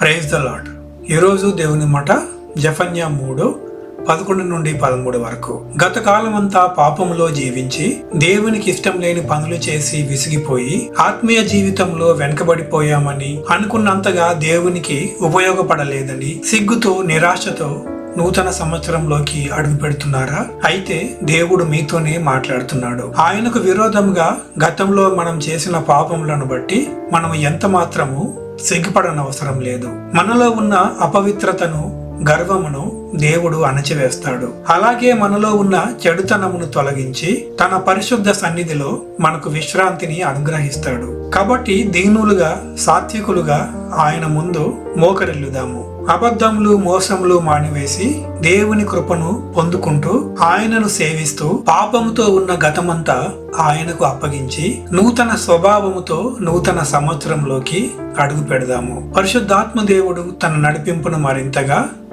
Praise the lord ఈరోజు దేవుని మాట జఫన్యా మూడు పదకొండు నుండి పదమూడు వరకు. గత కాలమంతా పాపములో జీవించి దేవునికి ఇష్టం లేని పనులు చేసి విసిగిపోయి ఆత్మీయ జీవితంలో వెనుకబడిపోయామని అనుకున్నంతగా దేవునికి ఉపయోగపడలేదని సిగ్గుతో నిరాశతో నూతన సంవత్సరంలోకి అడుగు పెడుతున్నారా? అయితే దేవుడు మీతోనే మాట్లాడుతున్నాడు. ఆయనకు విరోధంగా గతంలో మనం చేసిన పాపములను బట్టి మనం ఎంత మాత్రము సిగ్గుపడనవసరం లేదు. మనలో ఉన్న అపవిత్రతను గర్వమును దేవుడు అణచివేస్తాడు. అలాగే మనలో ఉన్న చెడుతనమును తొలగించి తన పరిశుద్ధ సన్నిధిలో మనకు విశ్రాంతిని అనుగ్రహిస్తాడు. కాబట్టి దీనులుగా సాత్వికులుగా ఆయన ముందు మోకరిల్లుదాము. అబద్ధములు మోసములు మానివేసి దేవుని కృపను పొందుకుంటూ ఆయనను సేవిస్తూ పాపముతో ఉన్న గతమంతా ఆయనకు అప్పగించి నూతన స్వభావముతో నూతన సంవత్సరంలోకి అడుగు పెడదాము. పరిశుద్ధాత్మ దేవుడు తన నడిపింపును మరింతగా